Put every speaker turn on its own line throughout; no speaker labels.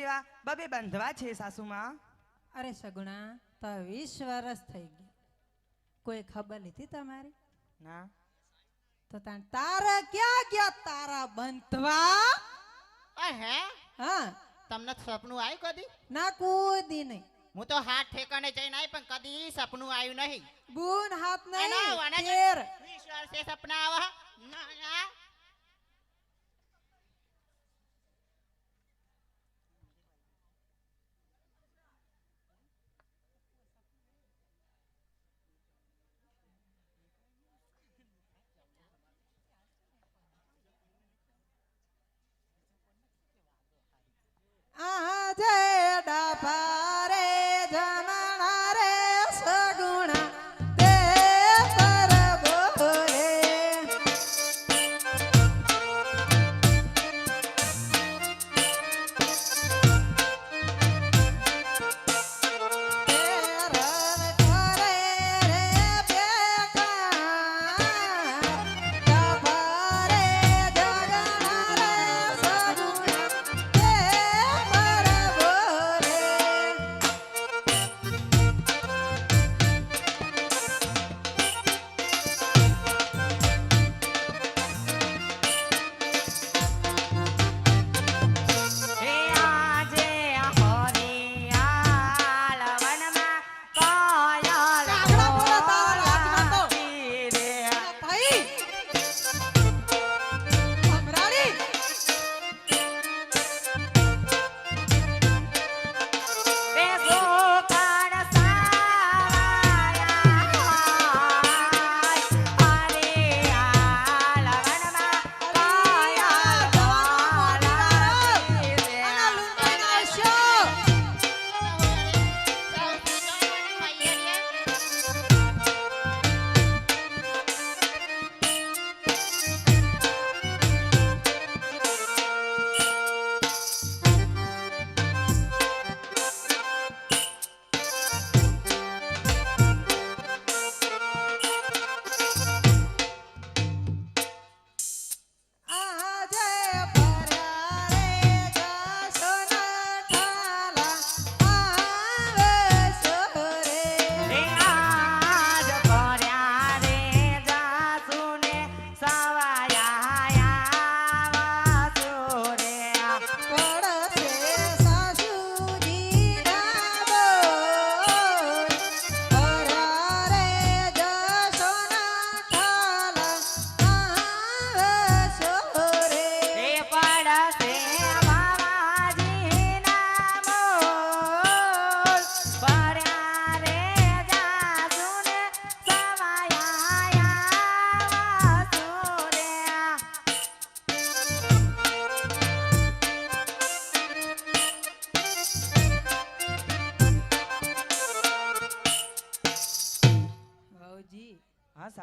એવા બબે બંધવા છે સાસુમાં.
અરે સગુણા તો વીસ વર્ષ થઈ ગઈ કોઈ ખબર લીધી તમારી?
ના.
તો તારે ક્યાં ગયા તારા બંધવા?
હે?
હા.
તમને સપનું આવ્યું કદી?
ના કૂદી નહીં.
હું તો હાથ ઠેકાણે જઈને આવી પણ કદી સપનું આવ્યું નહીં.
બૂન હાથ નહીં
વાના જ-
તેર
વીસ વર્ષે સપના આવા. ના,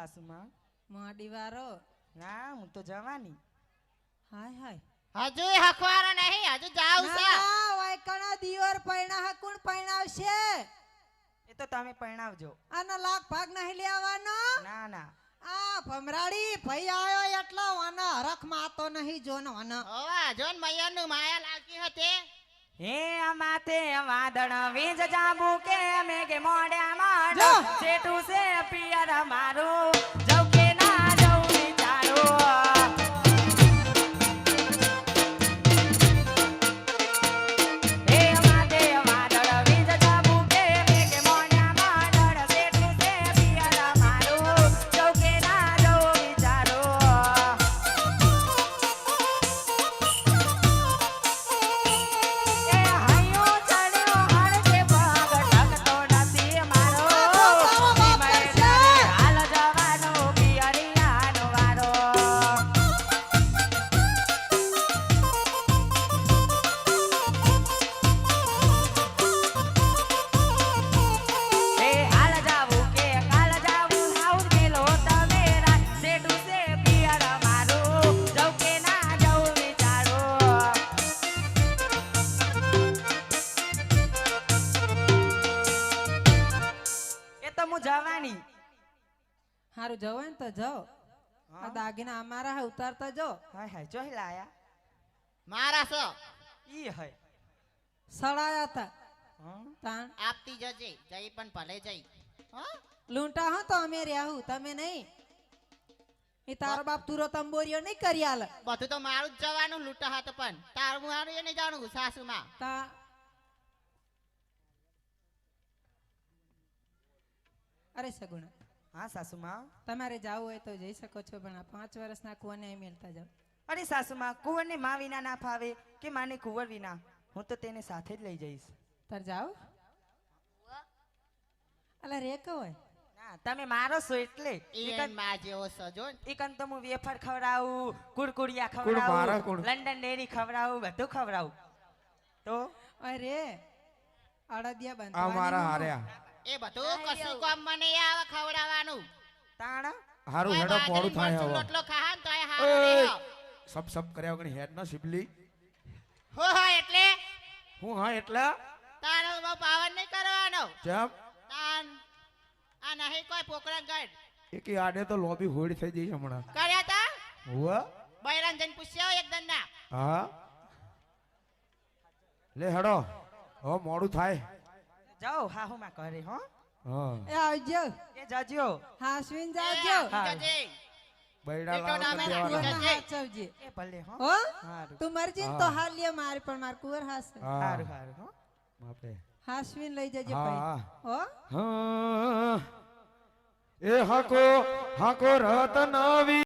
સાસુમાં?
મોડી વારો
ના હું તો જવાની.
હાય હાય.
હજુ હખવારો નહીં હજુ જાવ છે.
ના વાયકણા દિયોર પૈણા હકુણ પૈણાવશે
એ તો તમે પરણાવજો.
આનો લાખ ભાગ નહીં લેવાનો
ના ના.
આ ભમરાડી ભાઈ આયો એટલો વાના હરખ માતો નહીં જોનો વાના
ઓવા જોન મૈયાનું માયા લાગી હતી.
હે માથે વાદળ વીજ જાબુ કે મેઘે મોડ્યા માંડ. જેઠું છે પિયર મારું તો હું જવાની.
હારું જવો ને તો જાઓ આ દાગીના અમારા હે ઉતારતા જો.
હાય હાય જો લાયા
મારા સો
ઈ હય
સડાયા
તા
તાણ.
આપતી જજે જઈ પણ ભલે જઈ.
લૂંટા હો તો અમે રહ્યા તમે નહીં. એ તારો બાપ તુરો તંબોરીઓ નહીં કરી આલ.
બધું તો મારું જ જવાનું લૂંટા હતો પણ. તારું મારું એ નહીં જાણું સાસુમાં.
તા અરે સગુણા.
હા સાસુમાં.
તમારે જવું હોય તો જઈ શકો છો પણ આ પાંચ વર્ષના કુવાને અહીં મેળતા જાઓ.
અરે સાસુમાં કુંવરને માં વિના ના ફાવે કે માને કુંવર વિના? હું તો તેને સાથે જ લઈ જઈશ.
તાર જાઓ. અલા રે હોય.
ના તમે મારો છો એટલે.
એ
એકન-
માં જેવો સજો ને.
એકન તો હું વેફર ખવડાવું કુરકુરિયા ખવડાવું લંડન ડેરી ખવડાવું બધું ખવડાવું. તો?
અરે અડદિયા
આ મારા
બંધ
હાર્યા.
એ બધું કશું કામ મને આવે ખવડાવવાનું.
તાણ?
હારું હેડો
બાજરી
થાય હવે.
રોટલો ખાહન તો એ હારું!
સબ સબ કર્યા વગર હેડ ના સિબલી
હો હા એટલે?
હું હા એટલે?
તારો બહુ પાવન નહીં કરવાનો.
જેમ
તાન આ નહીં કોઈ પોકરણ ગઢ
એક આડે તો લોબી હોડી થઈ જઈ હમણાં.
કર્યા તા?
હુઆ
બૈરાન જઈને પૂછ્યા એક દંડા.
હા. લે હેડો. હવે મોડું થાય.
જાઓ હા હું માં કરે હો.
એ આવજો.
એ જાજો.
હાસવીન જાજો.
બૈડા લાવો.
હાચવજે.
એ ભલે હો.
હો? તું મરજી તો હાલ લે મારે પણ માર કુંવર હાસ.
હારું હારું હો.
બાપરે.
હાસવીન લઈ જજે ભાઈ. હો.
હા? એ હાકો હાકો રતનવી